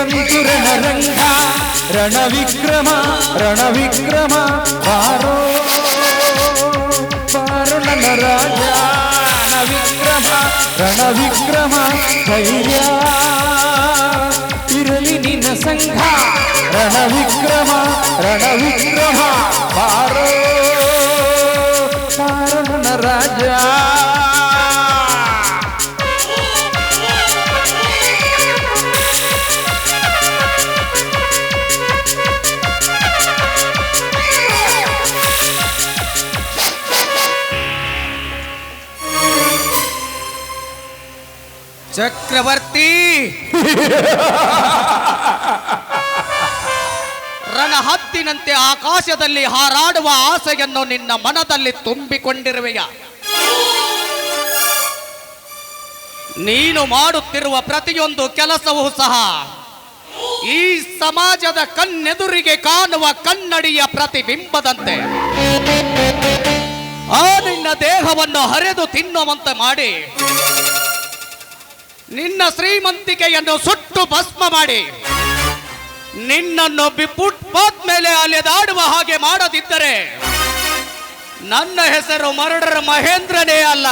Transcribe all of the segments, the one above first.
रणरङ्गा रणविक्रम रणविक्रम वारो वारुणनराजा रणविक्रम रणविक्रम धैर्या इरलि निन सङ्घ रणविक्रम रणविक्रम वारो वारुणनराजा ಚಕ್ರವರ್ತಿ! ರಣಹತ್ತಿನಂತೆ ಆಕಾಶದಲ್ಲಿ ಹಾರಾಡುವ ಆಸೆಯನ್ನು ನಿನ್ನ ಮನದಲ್ಲಿ ತುಂಬಿಕೊಂಡಿರುವೆಯ. ನೀನು ಮಾಡುತ್ತಿರುವ ಪ್ರತಿಯೊಂದು ಕೆಲಸವೂ ಸಹ ಈ ಸಮಾಜದ ಕಣ್ಣೆದುರಿಗೆ ಕಾಣುವ ಕನ್ನಡಿಯ ಪ್ರತಿಬಿಂಬದಂತೆ. ಆ ನಿನ್ನ ದೇಹವನ್ನು ಹರಿದು ತಿನ್ನುವಂತೆ ಮಾಡಿ. ನಿನ್ನ ಶ್ರೀಮಂತಿಕೆಯನ್ನು ಸುಟ್ಟು ಭಸ್ಮ ಮಾಡಿ ನಿನ್ನನ್ನು ಫುಟ್ಪಾತ್ ಮೇಲೆ ಅಲೆದಾಡುವ ಹಾಗೆ ಮಾಡದಿದ್ದರೆ ನನ್ನ ಹೆಸರು ಮರಡರ ಮಹೇಂದ್ರನೇ ಅಲ್ಲ?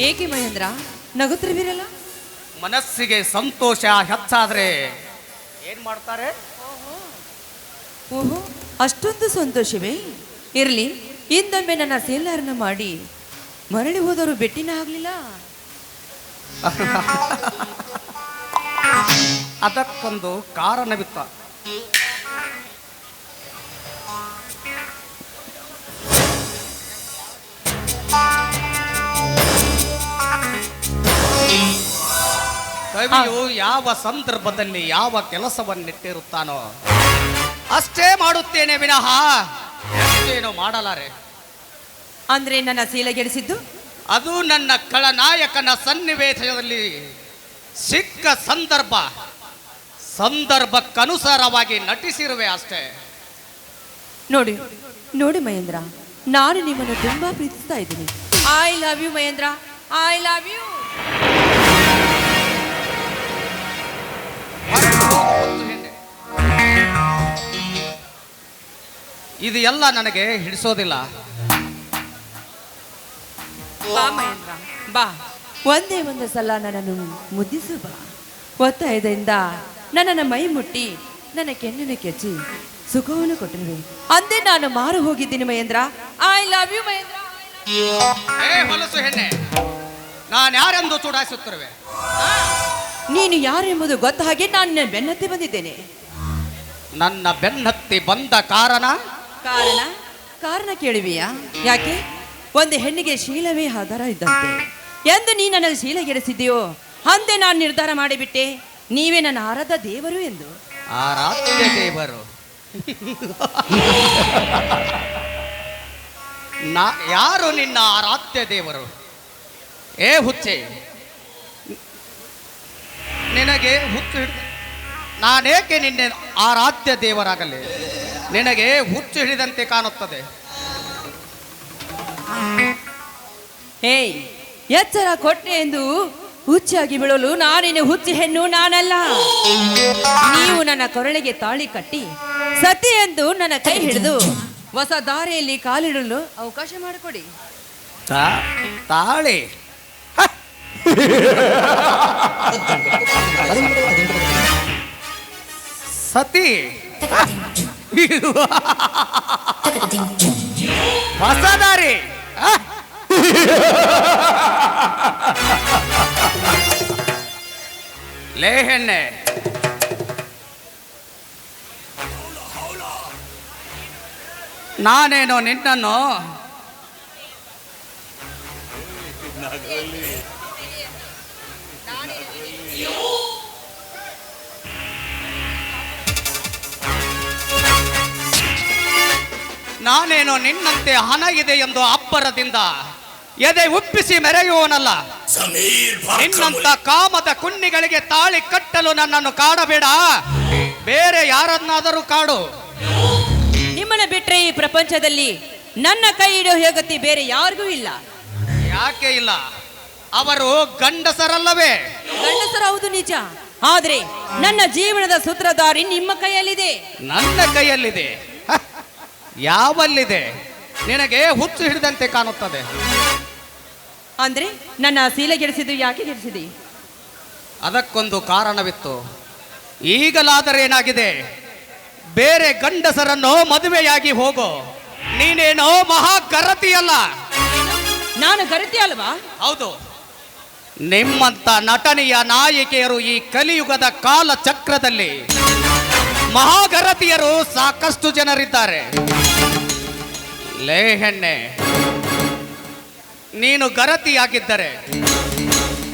ಏಕೆ ಮಹೇಂದ್ರ ನಗುತ್ತಿರುವಿರಲ್ಲ ಮನಸ್ಸಿಗೆ ಸಂತೋಷ ಹೆಚ್ಚಾದ್ರೆ ಏನ್ ಮಾಡ್ತಾರೆ? ಓಹೋ ಅಷ್ಟೊಂದು ಸಂತೋಷವೇ? ಇರಲಿ ಇಂದೊಮ್ಮೆ ನನ್ನ ಸೇಲರ್ನ ಮಾಡಿ ಮರಳಿ ಹೋದವರು ಬೆಟ್ಟಿನ ಆಗ್ಲಿಲ್ಲ? ಅದಕ್ಕೊಂದು ಕಾರಣವಿತ್ತ. ಕವಿಯು ಯಾವ ಸಂದರ್ಭದಲ್ಲಿ ಯಾವ ಕೆಲಸವನ್ನಿಟ್ಟಿರುತ್ತಾನೋ ಅಷ್ಟೇ ಮಾಡುತ್ತೇನೆ ವಿನಃ. ಏನು ಮಾಡಲಾರೆ. ಅಂದ್ರೆ ನನ್ನ ಸೀಲೆಗೆಡಿಸಿದ್ದು ಅದು ನನ್ನ ಖಳನಾಯಕನ ಸನ್ನಿವೇಶದಲ್ಲಿ ಸಿಕ್ಕ ಸಂದರ್ಭ. ಸಂದರ್ಭಕ್ಕನುಸಾರವಾಗಿ ನಟಿಸಿರುವೆ ಅಷ್ಟೇ. ನೋಡಿ ನೋಡಿ ಮಹೇಂದ್ರ ನಾನು ನಿಮ್ಮನ್ನು ತುಂಬಾ ಪ್ರೀತಿಸ್ತಾ ಇದ್ದೀನಿ. I love you Mahendra I love you ಇದು ಎಲ್ಲ ನನಗೆ ಹಿಡಿಸೋದಿಲ್ಲ. ಬಾ ಮಹೇಂದ್ರ ಬಾ. ಒಂದೇ ಒಂದು ಸಲ ನನ್ನನ್ನು ಮುದ್ದಿಸು ಬಾ. ಒತ್ತಾಯದಿಂದ ನನ್ನನ್ನು ಮೈ ಮುಟ್ಟಿ ನನ್ನ ಕೆನ್ನನ್ನು ಕೆಚ್ಚಿ ಸುಖವನ್ನು ಕೊಟ್ಟಿರುವೆ. ಅಂದೇ ನಾನು ಮಾರು ಹೋಗಿದ್ದೀನಿ Mahendra. I love you Mahendra. ಏ ಹೊಲಸು ಹೆಣ್ಣೆ ನಾನು ಯಾರೆಂದು ಚುಡಾಯಿಸುತ್ತಿರುವೆ? ನೀನು ಯಾರೆಂಬುದು ಗೊತ್ತ ಹಾಗೆ ನಾನು ನಿನ್ನ ಬೆನ್ನತ್ತಿ ಬಂದಿದ್ದೇನೆ. ನನ್ನ ಬೆನ್ನತ್ತಿ ಬಂದ ಕಾರಣ ಕಾರಣ ಕಾರಣ ಕೇಳುವಿಯಾ? ಯಾಕೆ? ಒಂದು ಹೆಣ್ಣಿಗೆ ಶೀಲವೇ ಆಧಾರ ಇದ್ದಂತೆ. ಎಂದು ನೀ ನನ್ನ ಶೀಲಗೆಡಿಸಿದೆಯೋ ಅಂದೆ ನಾನು ನಿರ್ಧಾರ ಮಾಡಿಬಿಟ್ಟೆ. ನೀವೇ ನನ್ನ ಆರಾಧ ದೇವರು ಎಂದು. ಆರಾಧ್ಯ ದೇವರು. ನಾ, ಯಾರು ನಿನ್ನ ಆರಾಧ್ಯ ದೇವರು? ಏ ಹುಚ್ಚೆ. ನಿನಗೆ ಹುಚ್ಚು ನಾನೇಕೆ ನಿನ್ನೆ ಆರಾಧ್ಯ ದೇವರಾಗಲಿ? ನಿನಗೆ ಹುಚ್ಚು ಹಿಡಿದಂತೆ ಕಾಣುತ್ತದೆ. ಹೇ ಎಚ್ಚರ ಕೊಟ್ಟೆ ಎಂದು ಹುಚ್ಚಾಗಿ ಬೀಳಲು ನಾನೇನು ಹುಚ್ಚು ಹೆಣ್ಣು ನಾನಲ್ಲ. ನೀವು ನನ್ನ ಕೊರಳಿಗೆ ತಾಳಿ ಕಟ್ಟಿ ಸತಿ ಎಂದು ನನ್ನ ಕೈ ಹಿಡಿದು ಹೊಸ ದಾರಿಯಲ್ಲಿ ಕಾಲಿಡಲು ಅವಕಾಶ ಮಾಡಿಕೊಡಿ. ತಾಳಿ. ಸತಿ. ಹೊಸ ದಾರಿ? ಲೇ ಹೆಣ್ಣೆ ನಾನೇನೋ ನಿನ್ನನ್ನು ನಾನೇನೋ ನಿನ್ನಂತೆ ಹಣ ಇದೆ ಎಂದು ಅಪ್ಪರದಿಂದ ಎದೆ ಉಪ್ಪಿಸಿ ಮೆರೆಯುವನಲ್ಲ ನಿನ್ನಂತ ಕಾಮದ ಕುನ್ನಿಗಳಿಗೆ ತಾಳಿ ಕಟ್ಟಲು ನನ್ನನ್ನು ಕಾಡಬೇಡ. ಬೇರೆ ಯಾರನ್ನಾದರೂ ಕಾಡು. ನಿಮ್ಮನ್ನು ಬಿಟ್ರೆ ಈ ಪ್ರಪಂಚದಲ್ಲಿ ನನ್ನ ಕೈ ಹಿಡಿಯೋ ಹೇಗತಿ ಬೇರೆ ಯಾರಿಗೂ ಇಲ್ಲ. ಯಾಕೆ ಇಲ್ಲ? ಅವರು ಗಂಡಸರಲ್ಲವೇ? ಗಂಡಸರ ಹೌದು ನಿಜ. ಆದ್ರೆ ನನ್ನ ಜೀವನದ ಸೂತ್ರಧಾರಿ ನಿಮ್ಮ ಕೈಯಲ್ಲಿದೆ. ನನ್ನ ಕೈಯಲ್ಲಿದೆ. ಯಾವಲ್ಲಿದೆ? ನಿನಗೆ ಹುಚ್ಚು ಹಿಡಿದಂತೆ ಕಾಣುತ್ತದೆ. ಅಂದ್ರೆ ನನ್ನ ಸೀಲೆ ಗೆಡಿಸಿದ್ದು ಯಾಕೆ ಗೆಡಿಸಿದೆ? ಅದಕ್ಕೊಂದು ಕಾರಣವಿತ್ತು. ಈಗಲಾದರೆ ಏನಾಗಿದೆ? ಬೇರೆ ಗಂಡಸರನ್ನು ಮದುವೆಯಾಗಿ ಹೋಗೋ. ನೀನೇನೋ ಮಹಾ ಗರತಿಯಲ್ಲ ನಾನು ಗರತಿ ಅಲ್ವಾ? ಹೌದು. ನಿಮ್ಮಂತ ನಟನೆಯ ನಾಯಕಿಯರು ಈ ಕಲಿಯುಗದ ಕಾಲ ಚಕ್ರದಲ್ಲಿ ಮಹಾಗರತಿಯರು ಸಾಕಷ್ಟು ಜನರಿದ್ದಾರೆ. ಲೇ ಹೆಣ್ಣೆ, ನೀನು ಗರತಿಯಾಗಿದ್ದರೆ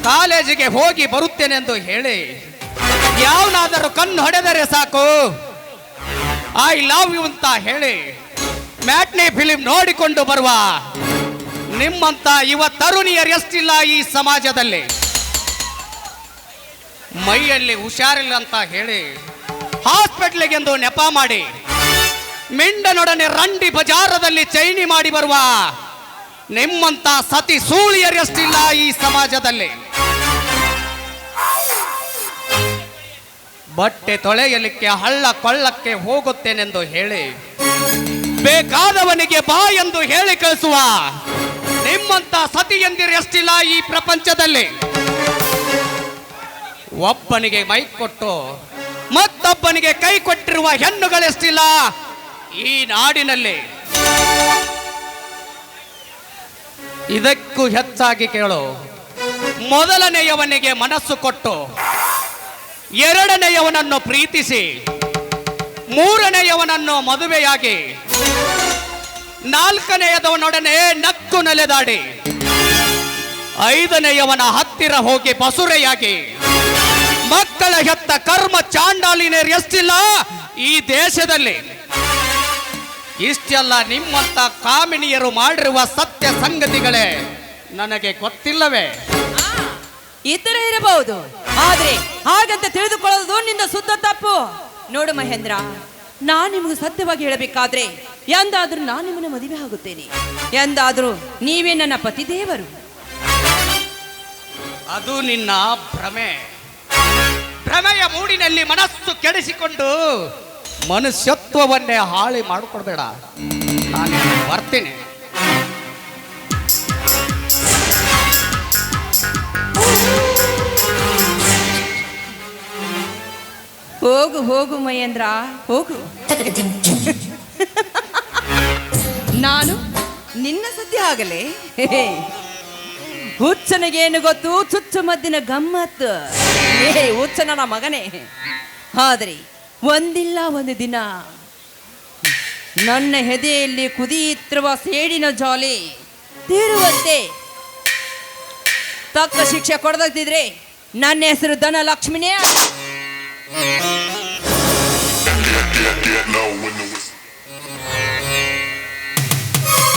ಕಾಲೇಜಿಗೆ ಹೋಗಿ ಬರುತ್ತೇನೆಂದು ಹೇಳಿ, ಯಾವನಾದರೂ ಕಣ್ಣು ಹೊಡೆದರೆ ಸಾಕು. ಐ ಲವ್ ಯು ಅಂತ ಹೇಳಿ ಮ್ಯಾಟ್ನಿ ಫಿಲಿಂ ನೋಡಿಕೊಂಡು ಬರುವ ನಿಮ್ಮಂತ ಯುವ ತರುಣಿಯರು ಎಷ್ಟಿಲ್ಲ ಈ ಸಮಾಜದಲ್ಲಿ? ಮೈಯಲ್ಲಿ ಹುಷಾರಿಲ್ಲ ಅಂತ ಹೇಳಿ ಹಾಸ್ಪಿಟ್ಲಿಗೆಂದು ನೆಪ ಮಾಡಿ ಮಿಂಡನೊಡನೆ ರಂಡಿ ಬಜಾರದಲ್ಲಿ ಚೈನಿ ಮಾಡಿ ಬರುವ ನಿಮ್ಮಂತ ಸತಿ ಸೂಳಿಯರೆಷ್ಟಿಲ್ಲ ಈ ಸಮಾಜದಲ್ಲಿ? ಬಟ್ಟೆ ತೊಳೆಯಲಿಕ್ಕೆ, ಹಳ್ಳ ಕೊಳ್ಳಕ್ಕೆ ಹೋಗುತ್ತೇನೆಂದು ಹೇಳಿ, ಬೇಕಾದವನಿಗೆ ಬಾ ಎಂದು ಹೇಳಿ ಕಳಿಸುವ ನಿಮ್ಮಂತ ಎಷ್ಟಿಲ್ಲ ಈ ಪ್ರಪಂಚದಲ್ಲಿ? ಒಬ್ಬನಿಗೆ ಮೈ ಕೊಟ್ಟು ಮತ್ತೊಬ್ಬನಿಗೆ ಕೈ ಕೊಟ್ಟಿರುವ ಹೆಣ್ಣುಗಳೆಷ್ಟಿಲ್ಲ? ಈ ನಾಡಿನಲ್ಲಿ ಇದಕ್ಕೂ ಹೆಚ್ಚಾಗಿ ಕೇಳು. ಮೊದಲನೆಯವನಿಗೆ ಮನಸ್ಸು ಕೊಟ್ಟು, ಎರಡನೆಯವನನ್ನು ಪ್ರೀತಿಸಿ, ಮೂರನೆಯವನನ್ನು ಮದುವೆಯಾಗಿ, ನಾಲ್ಕನೆಯದವನೊಡನೆ ನಕ್ಕು ನೆಲೆದಾಡಿ, ಐದನೆಯವನ ಹತ್ತಿರ ಹೋಗಿ ಬಸುರೆಯಾಗಿ ಮಕ್ಕಳ ಹೆತ್ತ ಕರ್ಮ ಚಾಂಡಾಲಿನೇರ್ ಎಷ್ಟಿಲ್ಲ ಈ ದೇಶದಲ್ಲಿ. ಇಷ್ಟೆಲ್ಲ ನಿಮ್ಮಂತ ಕಾಮಿನಿಯರು ಮಾಡಿರುವ ಸತ್ಯ ಸಂಗತಿಗಳೇ ನನಗೆ ಗೊತ್ತಿಲ್ಲವೇ? ಇತರ ಇರಬಹುದು. ಆದ್ರೆ ಹಾಗಂತ ತಿಳಿದುಕೊಳ್ಳೋದು ನಿನ್ನ ಸುದ್ದ ತಪ್ಪು. ನೋಡು ಮಹೇಂದ್ರ ನಾನು ನಿಮಗೆ ಸತ್ಯವಾಗಿ ಹೇಳಬೇಕಾದ್ರೆ ಎಂದಾದ್ರೂ ನಾನು ನಿಮ್ಮನ್ನ ಮದುವೆ ಆಗುತ್ತೇನೆ. ಎಂದಾದ್ರೂ ನೀವೇ ನನ್ನ ಪತಿ ದೇವರು ಅದು ನಿನ್ನ ಭ್ರಮೆ. ಭ್ರಮೆಯ ಮೂಡಿನಲ್ಲಿ ಮನಸ್ಸು ಕೆಡಿಸಿಕೊಂಡು ಮನುಷ್ಯತ್ವವನ್ನೇ ಹಾಳಿ ಮಾಡಿಕೊಡ್ಬೇಡ. ನಾನು ಬರ್ತೀನಿ. ಹೋಗು ಹೋಗು ಮಹೇಂದ್ರ ಹೋಗು. ನಾನು ನಿನ್ನ ಸದ್ಯ ಆಗಲೇ? ಹುಚ್ಚನಿಗೇನು ಗೊತ್ತು? ಚುಚ್ಚು ಮದ್ದಿನ ಗಮ್ಮತ್ತು ಏ ಹುಚ್ಚನ ಮಗನೇ. ಆದ್ರೆ ಒಂದಿಲ್ಲ ಒಂದು ದಿನ. ನನ್ನ ಹೆದೆಯಲ್ಲಿ ಕುದಿಯುತ್ತಿರುವ ಸೇಡಿನ ಜಾಲಿ ತೀರುವಂತೆ ತಕ್ಕ ಶಿಕ್ಷೆ ಕೊಡದಿದ್ರೆ ನನ್ನ ಹೆಸರು ಧನ